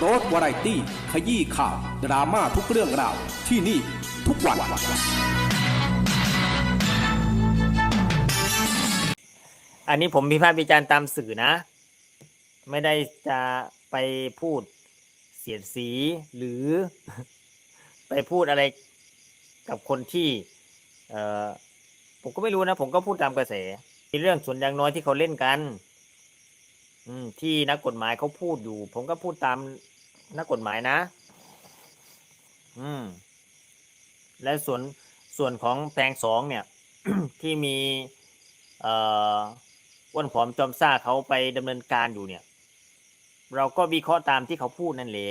โรสวาไรตี้ ขยี้ข่าว ดราม่าทุกเรื่องราว ที่นี่ทุกวัน อันนี้ผมพิพากษ์วิจารณ์ตามสื่อนะ ไม่ได้จะไปพูดเสียดสีหรือ ไปพูดอะไรกับคนที่เออผมก็ไม่รู้นะ ผมก็พูดตามกระแสมีเรื่องส่วนยางน้อยที่เขาเล่นกัน อืม ที่นักกฎหมายเขาพูดอยู่ ผมก็พูดตามนักกฎหมายนะ อืม และส่วนส่วนของแปลงสองเนี่ย ที่มีเอ่ออ้วนผอมจอมซ่าเขาไปดำเนินการอยู่เนี่ย เราก็วิเคราะห์ตามที่เขาพูดนั่นแหละ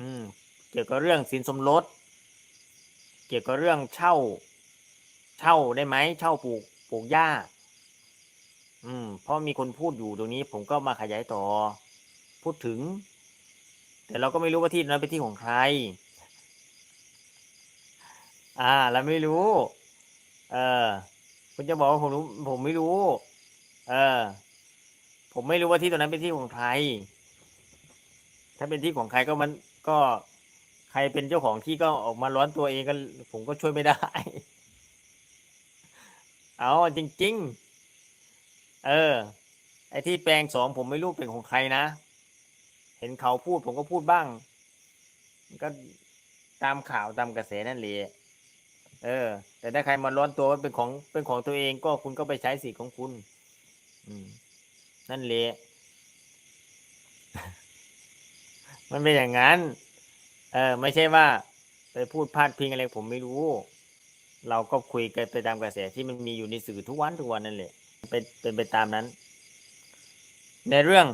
อืม เกี่ยวกับเรื่องสินสมรส เกี่ยวกับเรื่องเช่า เช่าได้ไหมเช่าปลูกปลูกหญ้า อืมเพราะมีคนพูดอยู่ตรงนี้ ผมก็มาขยายต่อ พูดถึง แต่เราก็ไม่รู้ว่าที่นั้นเป็นที่ของใคร อ่าเราไม่รู้ เออคุณจะบอกว่าผมรู้ผมไม่รู้ เออ ผมไม่รู้ว่าที่ตรงนั้นเป็นที่ของใคร ถ้าเป็นที่ของใครก็มันก็ใครเป็นเจ้าของที่ก็ออกมาร้อนตัวเองก็ผมก็ช่วยไม่ได้ เอาจริง ๆ เออ ไอ้ที่แปลงสองผมไม่รู้เป็นของใครนะ เห็นเขาพูดผมก็พูดบ้าง ก็ตามข่าวตามกระแสนั่นแหละ เออ แต่ถ้าใครมาร้อนตัวว่าเป็นของเป็นของตัวเองก็คุณก็ไปใช้สิทธิ์ของคุณ อืม นั่นแหละ มันเป็นอย่างนั้น เออ ไม่ใช่ว่า ไปพูดพาดพิงอะไรผมไม่รู้ เราก็คุยกันไปตามกระแสที่มันมีอยู่ในสื่อทุกวันทุกวันนั่นแหละ เป็นเป็นไปตามนั้น ในเรื่อง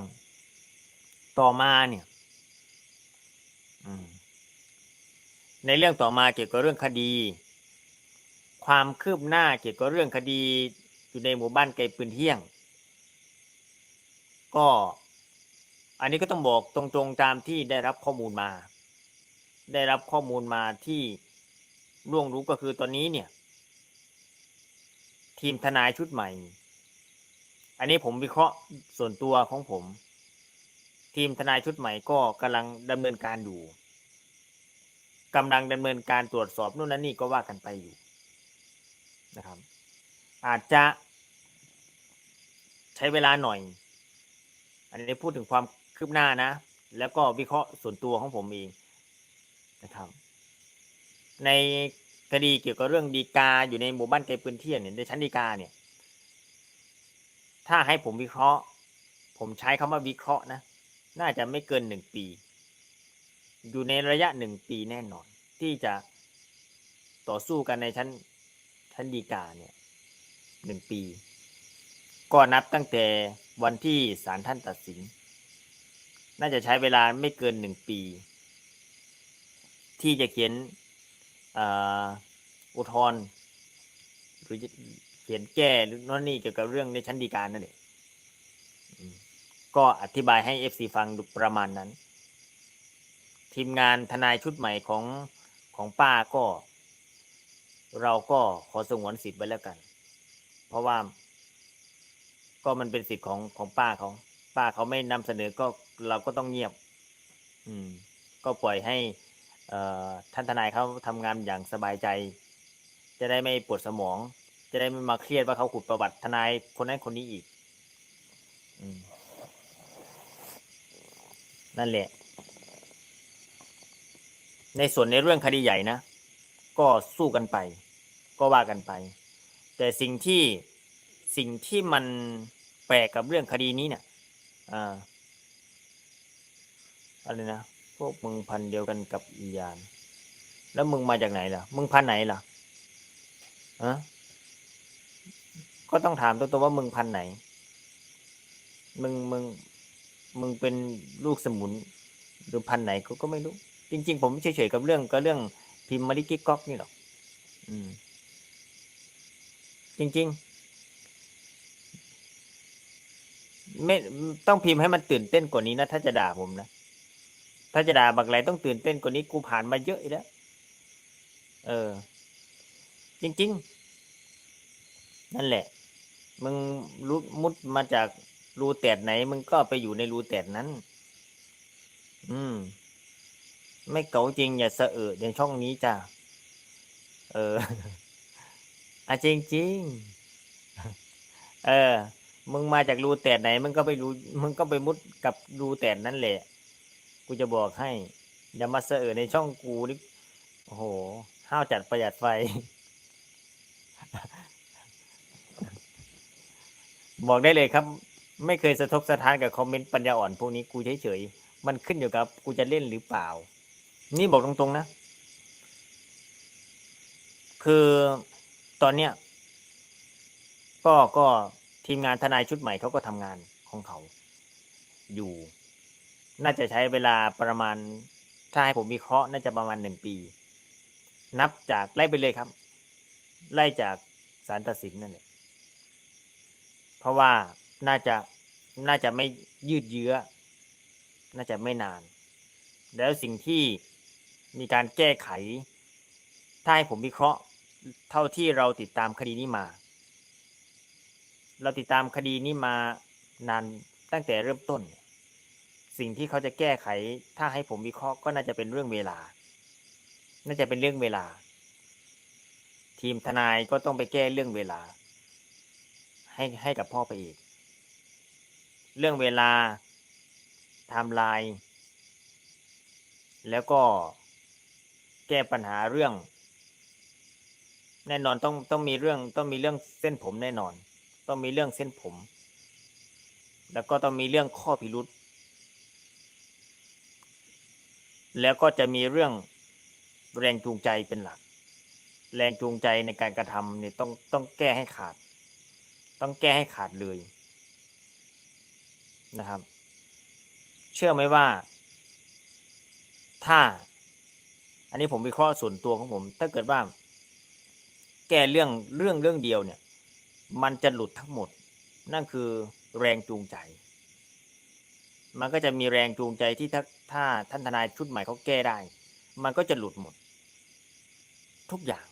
ต่อมาเนี่ยในเรื่องต่อมาเกี่ยวกับเรื่องคดี ความคืบหน้าเกี่ยวกับเรื่องคดี อยู่ในหมู่บ้านไกลปืนเที่ยง ก็ อันนี้ก็ต้องบอกตรงๆตามที่ได้รับข้อมูลมา ได้รับข้อมูลมาที่ร่วงรู้ก็คือตอนนี้เนี่ย ทีมทนายชุดใหม่ อันนี้ผมวิเคราะห์ส่วนตัวของผม ทีมทนายชุดใหม่ก็กำลังดำเนินการอยู่กำลังดำเนินการตรวจสอบนู่นนั่นนี่ก็ว่ากันไปอยู่นะครับ อาจจะใช้เวลาหน่อย อันนี้พูดถึงความคืบหน้านะ แล้วก็วิเคราะห์ส่วนตัวของผมเองนะครับ ในคดีเกี่ยวกับเรื่องดีกาอยู่ในหมู่บ้านไกลปืนเที่ยงเนี่ยในชั้นดีกาเนี่ย ถ้าให้ผมวิเคราะห์ ผมใช้คำว่าวิเคราะห์นะ น่าจะไม่เกินหนึ่งปี อยู่ในระยะหนึ่งปีแน่นอน ที่จะต่อสู้กันในชั้นชั้นดีกาเนี่ยหนึ่งปี ก็นับตั้งแต่วันที่ศาลท่านตัดสิน น่าจะใช้เวลาไม่เกินหนึ่งปี ที่จะเขียนอุทธรณ์หรือ เขียนแก้นั่นนี่เกี่ยวกับเรื่องในชั้นฎีกานั่นเองก็อธิบายให้เอฟซีฟังประมาณนั้น ทีมงานทนายชุดใหม่ของของป้าก็ เราก็ขอสงวนสิทธิ์ไว้แล้วกัน เพราะว่า ก็มันเป็นสิทธิ์ของของป้าเขาป้าเขาไม่นำเสนอก็เราก็ต้องเงียบ อืม ก็ปล่อยให้อ่อท่านทนายเขาทำงานอย่างสบายใจ จะได้ไม่ปวดสมอง จะได้ไม่มาเครียดว่าเขาขุดประวัติทนายคนนั้นคนนี้อีกอนั่นแหละ ในส่วนในเรื่องคดีใหญ่นะ ก็สู้กันไป ก็ว่ากันไป แต่สิ่งที่สิ่งที่มันแปลกกับเรื่องคดีนี้เนี่ยอ่าอะไรนะพวกมึงพันเดียวกันกับอียาน แล้วมึงมาจากไหนล่ะ มึงพันไหนล่ะฮะ ก็ต้องถามตัวตัวว่ามึงพันไหน มึงมึงมึงเป็นลูกสมุน หรือพันไหนก็ก็ไม่รู้ จริง ๆ ผมเฉยๆกับเรื่องก็เรื่องพิมพ์มาริกิก๊อกนี่หรอกอืม จริง ๆ ไม่ต้องพิมพ์ให้มันตื่นเต้นกว่านี้นะถ้าจะด่าผมนะถ้าจะด่าบักไหลต้องตื่นเต้นกว่านี้กูผ่านมาเยอะอีกแล้ว เออ จริง ๆ นั่นแหละ มึงรูมุดมาจากรูแตดไหน มึงก็ไปอยู่ในรูแตดนั้น อืม ไม่เก๋าจริง อย่าเสอเอในช่องนี้จ้ะ เอออะจริงจริง เออ มึงมาจากรูแตดไหน มึงก็ไปรูมึงก็ไปมุดกับรูแตดนั่นแหละ กูจะบอกให้ อย่ามาเสอเอในช่องกูนี่โอ้โห ห้าวจัดประหยัดไฟ บอกได้เลยครับ ไม่เคยสะทกสะท้านกับคอมเมนต์ปัญญาอ่อนพวกนี้กูเฉยๆมันขึ้นอยู่กับกูจะเล่นหรือเปล่า นี่บอกตรงๆนะ คือตอนเนี้ยก็ก็ทีมงานทนายชุดใหม่เขาก็ทำงานของเขา อยู่ น่าจะใช้เวลาประมาณถ้าให้ผมวิเคราะห์น่าจะประมาณหนึ่งปี นับจากไล่ไปเลยครับ ไล่จากสารตัดสินนั่นแหละ เพราะว่าน่าจะน่าจะไม่ยืดเยื้อ น่าจะไม่นาน แล้วสิ่งที่มีการแก้ไข ถ้าให้ผมวิเคราะห์เท่าที่เราติดตามคดีนี้มา เราติดตามคดีนี้มานานตั้งแต่เริ่มต้น สิ่งที่เขาจะแก้ไข ถ้าให้ผมวิเคราะห์ก็น่าจะเป็นเรื่องเวลา น่าจะเป็นเรื่องเวลา ทีมทนายก็ต้องไปแก้เรื่องเวลา ให้ให้กับพ่อไปอีก เรื่องเวลาไทม์ไลน์แล้วก็แก้ปัญหาเรื่อง แน่นอนต้องต้องมีเรื่องต้องมีเรื่องเส้นผมแน่นอน ต้องมีเรื่องเส้นผม แล้วก็ต้องมีเรื่องข้อพิรุษแล้วก็จะมีเรื่องแรงจูงใจเป็นหลัก แรงจูงใจในการกระทำเนี่ยต้องต้องแก้ให้ขาด ต้องแก้ให้ขาดเลยนะครับ เชื่อไหมว่า ถ้า อันนี้ผมวิเคราะห์ส่วนตัวของผม ถ้าเกิดว่า แก้เรื่องเรื่องเรื่องเดียวเนี่ย มันจะหลุดทั้งหมด นั่นคือแรงจูงใจ มันก็จะมีแรงจูงใจที่ถ้าถ้าท่านทนายชุดใหม่เขาแก้ได้ มันก็จะหลุดหมด ทุกอย่าง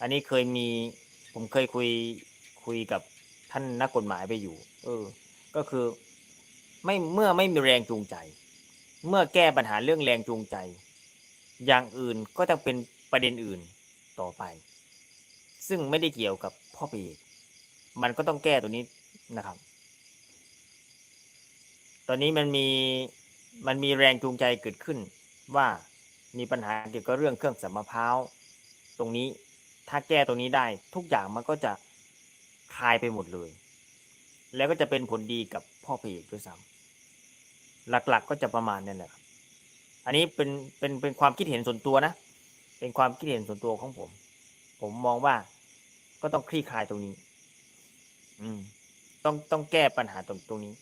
อันนี้เคยมีผมเคยคุย คุยกับท่านนักกฎหมายไปอยู่ เออ ก็คือ ไม่เมื่อไม่มีแรงจูงใจ เมื่อแก้ปัญหาเรื่องแรงจูงใจ อย่างอื่นก็จะเป็นประเด็นอื่นต่อไป ซึ่งไม่ได้เกี่ยวกับพ่อปีมันก็ต้องแก้ตัวนี้นะครับ ตอนนี้มันมีมันมีแรงจูงใจเกิดขึ้น ว่ามีปัญหาเกี่ยวกับเรื่องเครื่องสัมมะพร้าวตรงนี้ ถ้าแก้ตรงนี้ได้ ทุกอย่างมันก็จะ คลายไปหมดเลย แล้วก็จะเป็นผลดีกับพ่อพระเอกด้วยซ้ำหลักๆก็จะประมาณนั้นแหละครับอันนี้เป็นเป็นเป็นความคิดเห็นส่วนตัวนะ เป็นความคิดเห็นส่วนตัวของผม ผมมองว่าก็ต้องคลี่คลายตรงนี้ อืม ต้องต้องแก้ปัญหาตรงตรงนี้